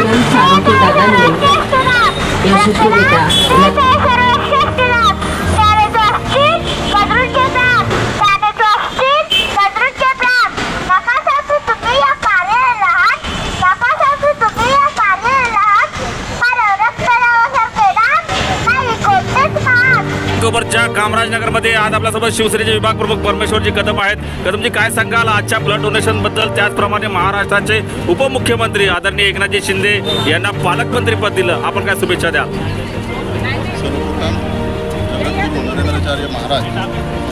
সুতরাং সারকে দাদা নেই এই শিশুটিটা कामराजनगरमध्ये आज आपल्यासोबत शिवसेनेचे विभाग प्रमुख परमेश्वरजी कदम आहेत. कदमजी काय सांगाल आजच्या ब्लड डोनेशनबद्दल? त्याचप्रमाणे महाराष्ट्राचे उपमुख्यमंत्री आदरणीय एकनाथजी शिंदे यांना पालकमंत्री पद दिलं. आपण काय शुभेच्छा द्या सर्वप्रथम महाराज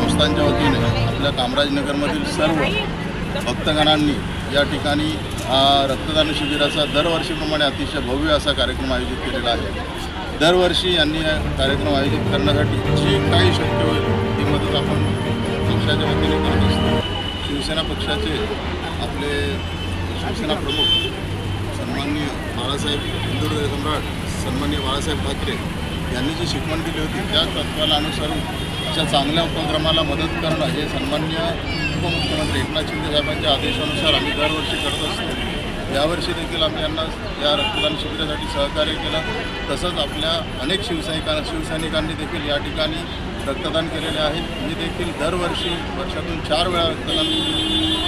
संस्थांच्या वतीने आपल्या कामराजनगरमधील सर्व भक्तगणांनी या ठिकाणी रक्तदान शिबिराचा दरवर्षीप्रमाणे अतिशय भव्य असा कार्यक्रम आयोजित केलेला आहे. दरवर्षी यांनी कार्यक्रम आयोजित करण्यासाठी जी काही शक्य होईल ती मदत आपण पक्षाच्या वतीने करत असतो. शिवसेना पक्षाचे आपले शिवसेना प्रमुख सन्माननीय बाळासाहेब हिंदुहृदय सम्राट सन्माननीय बाळासाहेब ठाकरे यांनी जी शिकवण दिली होती त्या तत्वाला अनुसरून अशा चांगल्या उपक्रमाला मदत करणं हे सन्मान्य उपमुख्यमंत्री एकनाथ शिंदे साहेबांच्या आदेशानुसार आम्ही दरवर्षी करत असतो. यावर्षी देखील आम्ही यांना या रक्तदान शिबिरासाठी सहकार्य केलं. तसंच आपल्या अनेक शिवसैनिकां शिवसैनिकांनी देखील या ठिकाणी रक्तदान केलेले आहेत मी देखील दरवर्षी वर्षातून चार वेळा रक्तदान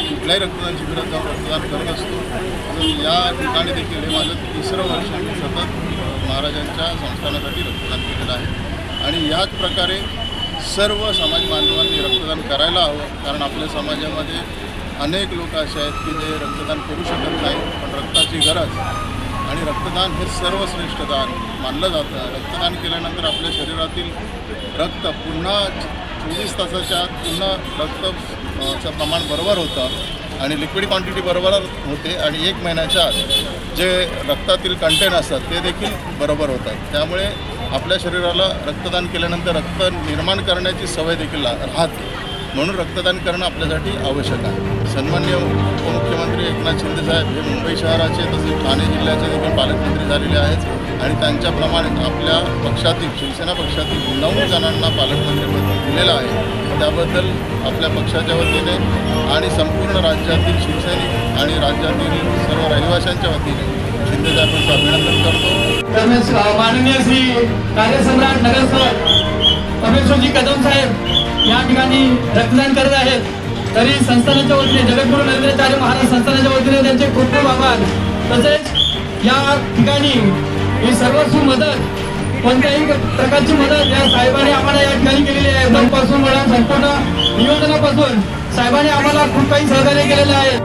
कुठल्याही रक्तदान शिबिरात जाऊन रक्तदान करत असतो. म्हणून या ठिकाणी देखील हे माझं तिसरं वर्ष मी सतत महाराजांच्या संस्थानासाठी रक्तदान केलेलं आहे. आणि याच प्रकारे सर्व समाज बांधवांनी रक्तदान करायला हवं. कारण आपल्या समाजामध्ये अनेक लोक असे आहेत की जे रक्तदान करू शकत नाही पण रक्ताची गरज आणि रक्तदान हे सर्वश्रेष्ठ दान मानलं जातं. रक्तदान केल्यानंतर आपल्या शरीरातील रक्त पुन्हा चोवीस तासाच्या आत पुन्हा रक्तचं प्रमाण बरोबर होतं आणि लिक्विड क्वांटिटी बरोबर होते आणि एक महिन्याच्या आत जे रक्तातील कंटेन असतात ते देखील बरोबर होतात. त्यामुळे आपल्या शरीराला रक्तदान केल्यानंतर रक्त निर्माण करण्याची सवय देखील राहते. म्हणून रक्तदान करणं आपल्यासाठी आवश्यक आहे. सन्मान्य उपमुख्यमंत्री एकनाथ शिंदे साहेब हे मुंबई शहराचे तसेच ठाणे जिल्ह्याचे देखील पालकमंत्री झालेले आहेत आणि त्यांच्याप्रमाणे आपल्या पक्षातील शिवसेना पक्षातील नऊ जणांना पालकमंत्रीपद दिलेलं आहे. त्याबद्दल आपल्या पक्षाच्या वतीने आणि संपूर्ण राज्यातील शिवसैनिक आणि राज्यातील सर्व रहिवाशांच्या वतीने शिंदे साहेबांचं अभिनंदन करतो. माननीय श्री कार्यसम्राट नगरसेवक परमेश्वरजी कदम साहेब या ठिकाणी रक्तदान करत आहेत. तरी संस्थानाच्या वतीने जगद्गुरू नरेंद्राचार्य महाराज संस्थानाच्या वतीने त्यांचे खूप खूप आभार. तसेच या ठिकाणी ही सर्वस्व मदत कोणत्याही प्रकारची मदत या साहेबांनी आम्हाला या ठिकाणी केलेली आहे. पासून म्हणा संपूर्ण नियोजनापासून साहेबांनी आम्हाला खूप काही सहकार्य केलेलं आहे.